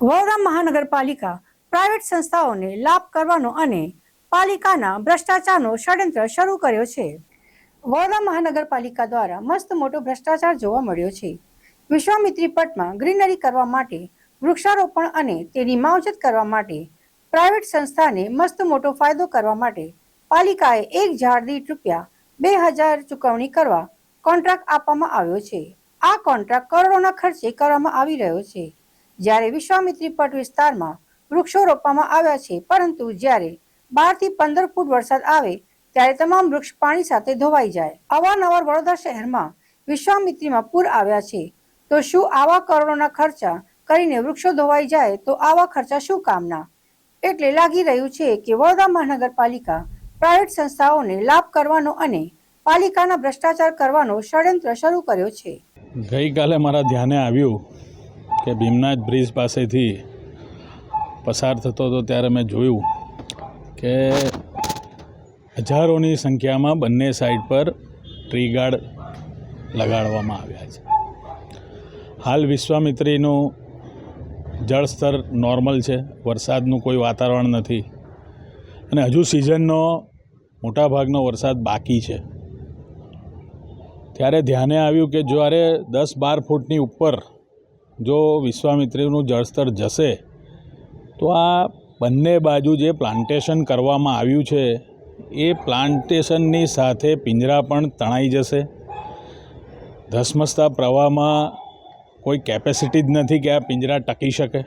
વડોદરા મહાનગરપાલિકા પ્રાઇવેટ સંસ્થાઓને લાભ કરવાનો અને પાલિકાના ભ્રષ્ટાચારનો ષડયંત્ર શરૂ કર્યો છે. વડોદરા મહાનગરપાલિકા દ્વારા મસ્ત મોટો ભ્રષ્ટાચાર જોવા મળ્યો છે. વિશ્વામિત્રી પટમાં ગ્રીનરી કરવા માટે વૃક્ષારોપણ અને તેની માવજત કરવા માટે પ્રાઇવેટ સંસ્થાને મસ્ત મોટો ફાયદો કરવા માટે પાલિકાએ એક ઝાડ દીઠ રૂપિયા બે હજાર ચૂકવણી કરવા કોન્ટ્રાક્ટ આપવામાં આવ્યો છે. આ કોન્ટ્રાક્ટ કરોડોના ખર્ચે કરવામાં આવી રહ્યો છે. જ્યારે વિશ્વામિત્રી પટ વિસ્તારમાં વૃક્ષો રોપવામાં આવ્યા છે, પરંતુ જ્યારે બારથી પંદર ફૂટ વરસાદ આવે, ત્યારે તમામ વૃક્ષ પાણી સાથે ધોવાઈ જાય. અવારનવાર વડોદરા શહેરમાં વિશ્વામિત્રીમાં પૂર આવ્યા છે. તો શું આવા કરોડોના ખર્ચા કરીને વૃક્ષો ધોવાઈ જાય? તો આવા ખર્ચા શું કામના? એટલે લાગી રહ્યું છે કે વડોદરા મહાનગરપાલિકા પ્રાઇવેટ સંસ્થાઓને લાભ કરવાનો અને પાલિકાના ભ્રષ્ટાચાર કરવાનો ષડયંત્ર શરૂ કર્યો છે. ગઈકાલે મારા ધ્યાને આવ્યું કે ભીમનાથ બ્રિજ પાસેથી પસાર થતો હતો ત્યારે મેં જોયું કે હજારોની સંખ્યામાં બંને સાઈડ પર ટ્રી ગાર્ડ લગાડવામાં આવ્યા છે. હાલ વિશ્વામિત્રીનું જળસ્તર નોર્મલ છે, વરસાદનું કોઈ વાતાવરણ નથી અને હજુ સિઝનનો મોટાભાગનો વરસાદ બાકી છે. ત્યારે ધ્યાને આવ્યું કે જ્યારે દસ બાર ફૂટની ઉપર જો વિશ્વામિત્રીનું જળસ્તર જશે, તો આ બંને બાજુ જે પ્લાન્ટેશન કરવામાં આવ્યું છે, એ પ્લાન્ટેશનની સાથે પિંજરા પણ તણાઈ જશે. ધસમસતા પ્રવાહમાં કોઈ કેપેસિટી જ નથી કે આ પિંજરા ટકી શકે.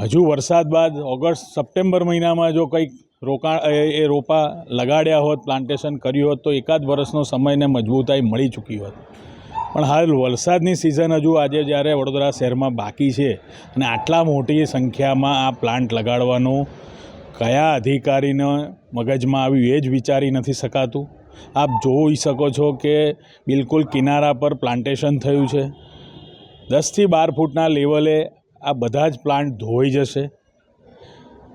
હજુ વરસાદ બાદ ઓગસ્ટ, સપ્ટેમ્બર મહિનામાં જો કંઈક રોકાણ એ રોપા લગાડ્યા હોત પ્લાન્ટેશન કર્યું હોત, તો એકાદ વર્ષનો સમયને મજબૂતાઈ મળી ચૂકી હોત. પણ હાલ વરસાદની સિઝન હજુ આજે જ્યારે વડોદરા શહેરમાં બાકી છે અને આટલા મોટી સંખ્યામાં આ પ્લાન્ટ લગાડવાનું કયા અધિકારીને મગજમાં આવ્યું એ જ વિચારી નથી શકાતું. આપ જોઈ શકો છો કે બિલકુલ કિનારા પર પ્લાન્ટેશન થયું છે. દસથી બાર ફૂટના લેવલે આ બધા જ પ્લાન્ટ ધોઈ જશે.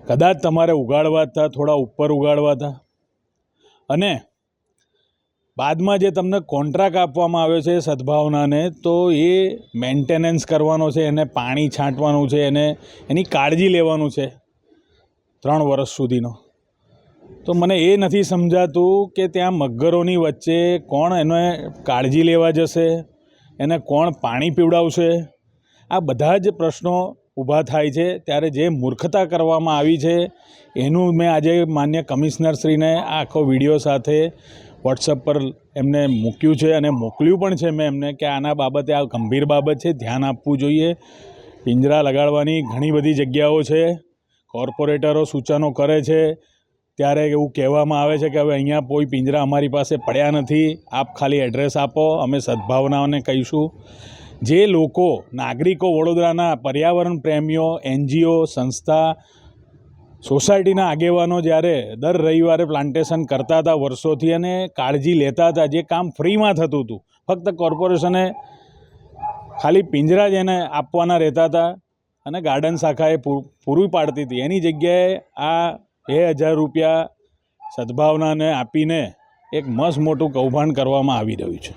કદાચ તમારે ઉગાડવા હતા, થોડા ઉપર ઉગાડવા હતા. અને બાદમાં જે તમને કોન્ટ્રાક્ટ આપવામાં આવ્યો છે સદભાવનાને, તો એ મેન્ટેનન્સ કરવાનો છે, એને પાણી છાંટવાનું છે, એને એની કાળજી લેવાનું છે ત્રણ વર્ષ સુધીનો. તો મને એ નથી સમજાતું કે ત્યાં મગરોની વચ્ચે કોણ એને કાળજી લેવા જશે, એને કોણ પાણી પીવડાવશે. આ બધા જ પ્રશ્નો ઊભા થાય છે. ત્યારે જે મૂર્ખતા કરવામાં આવી છે, એનું મેં આજે માન્ય કમિશનરશ્રીને આખો વીડિયો સાથે વોટ્સઅપ પર એમને મૂક્યું છે અને મોકલ્યું પણ છે મેં એમને કે આના બાબતે આ ગંભીર બાબત છે, ધ્યાન આપવું જોઈએ. પિંજરા લગાડવાની ઘણી બધી જગ્યાઓ છે, કોર્પોરેટરો સૂચનો કરે છે. ત્યારે એવું કહેવામાં આવે છે કે હવે અહીંયા કોઈ પિંજરા અમારી પાસે પડ્યા નથી. આપ ખાલી એડ્રેસ આપો, અમે સદભાવનાઓને કહીશું. જે લોકો, નાગરિકો વડોદરાના પર્યાવરણ પ્રેમીઓ, એનજીઓ, સંસ્થા સોસાયટીના આગેવાનો જ્યારે દર રવિવારે પ્લાન્ટેશન કરતા હતા વર્ષોથી અને કાળજી લેતા હતા, જે કામ ફ્રીમાં થતું હતું, ફક્ત કોર્પોરેશને ખાલી પિંજરા જ એને આપવાના રહેતા હતા અને ગાર્ડન શાખાએ પૂરી પાડતી હતી. એની જગ્યાએ આ બે હજાર રૂપિયા સદભાવનાને આપીને એક મસ્ત મોટું કૌભાંડ કરવામાં આવી રહ્યું છે.